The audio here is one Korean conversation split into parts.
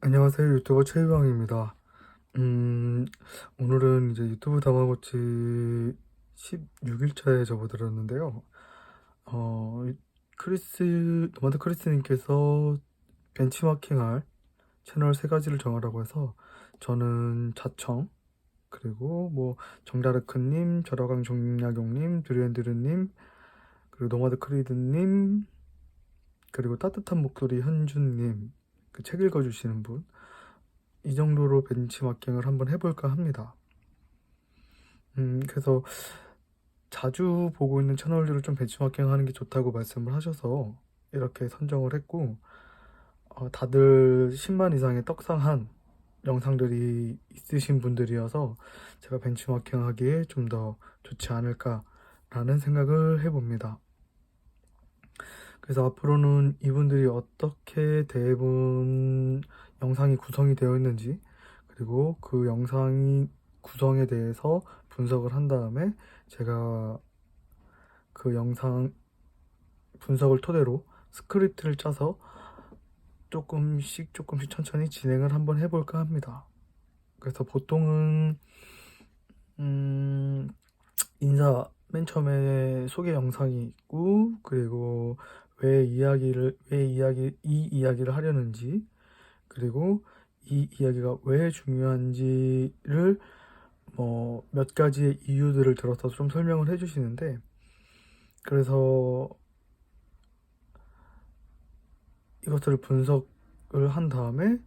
안녕하세요. 유튜버 최유왕입니다. 음, 오늘은 이제 유튜브 다마고치 16일차에 접어들었는데요. 어, 크리스, 노마드 크리스님께서 벤치마킹할 채널 세 가지를 정하라고 해서 저는 자청, 그리고 뭐 정다르크님, 절화강 종약용님, 드리엔드르님, 그리고 노마드 크리드님, 그리고 따뜻한 목소리 현준님, 그 책 읽어주시는 분, 이 정도로 벤치마킹을 한번 해볼까 합니다. 음, 그래서 자주 보고 있는 채널들을 좀 벤치마킹 하는 게 좋다고 말씀을 하셔서 이렇게 선정을 했고, 어, 다들 10만 이상의 떡상한 영상들이 있으신 분들이어서 제가 벤치마킹 하기에 좀 더 좋지 않을까라는 생각을 해봅니다. 그래서 앞으로는 이분들이 어떻게 대본 영상이 구성이 되어 있는지 그리고 그 영상이 구성에 대해서 분석을 한 다음에 제가 그 영상 분석을 토대로 스크립트를 짜서 조금씩 조금씩 천천히 진행을 한번 해볼까 합니다. 그래서 보통은 음, 인사 맨 처음에 소개 영상이 있고 그리고 왜 이야기를 왜 이야기 이 이야기를 하려는지 그리고 이 이야기가 왜 중요한지를 뭐 몇 가지의 이유들을 들어서 좀 설명을 해주시는데 그래서 이것들을 분석을 한 다음에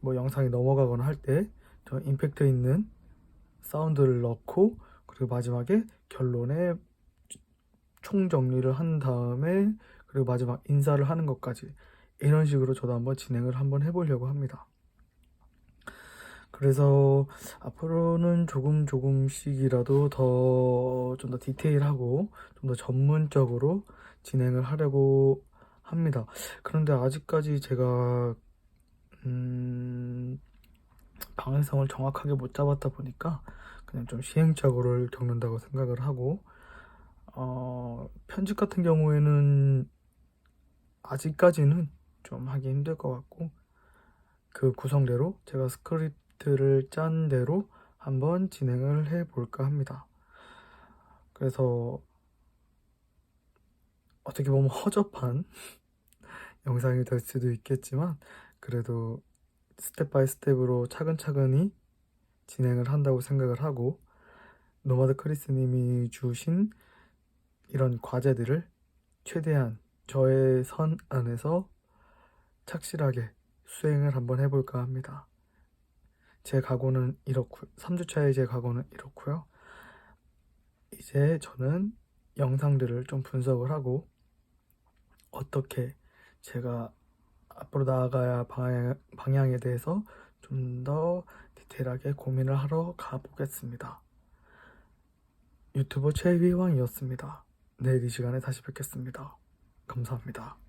뭐 영상이 넘어가거나 할때저 임팩트 있는 사운드를 넣고 그리고 마지막에 결론에 총 정리를 한 다음에 그리고 마지막 인사를 하는 것까지 이런 식으로 저도 한번 진행을 한번 해보려고 합니다. 그래서 앞으로는 조금 조금씩이라도 더 좀더 디테일하고 좀 더 전문적으로 진행을 하려고 합니다. 그런데 아직까지 제가 음, 방향성을 정확하게 못 잡았다 보니까 그냥 좀 시행착오를 겪는다고 생각을 하고 어, 편집 같은 경우에는 아직까지는 좀 하기 힘들 것 같고 그 구성대로 제가 스크립트를 짠 대로 한번 진행을 해 볼까 합니다. 그래서 어떻게 보면 허접한 영상이 될 수도 있겠지만 그래도 스텝 바이 스텝으로 차근차근히 진행을 한다고 생각을 하고 노마드 크리스님이 주신 이런 과제들을 최대한 저의 선 안에서 착실하게 수행을 한번 해볼까 합니다. 제 각오는 이렇고 3주차의 제 각오는 이렇고요. 이제 저는 영상들을 좀 분석을 하고 어떻게 제가 앞으로 나아가야 방향, 방향 에 대해서 좀 더 디테일하게 고민을 하러 가보겠습니다. 유튜버 최위왕이었습니다. 내일 이 시간에 다시 뵙겠습니다. 감사합니다.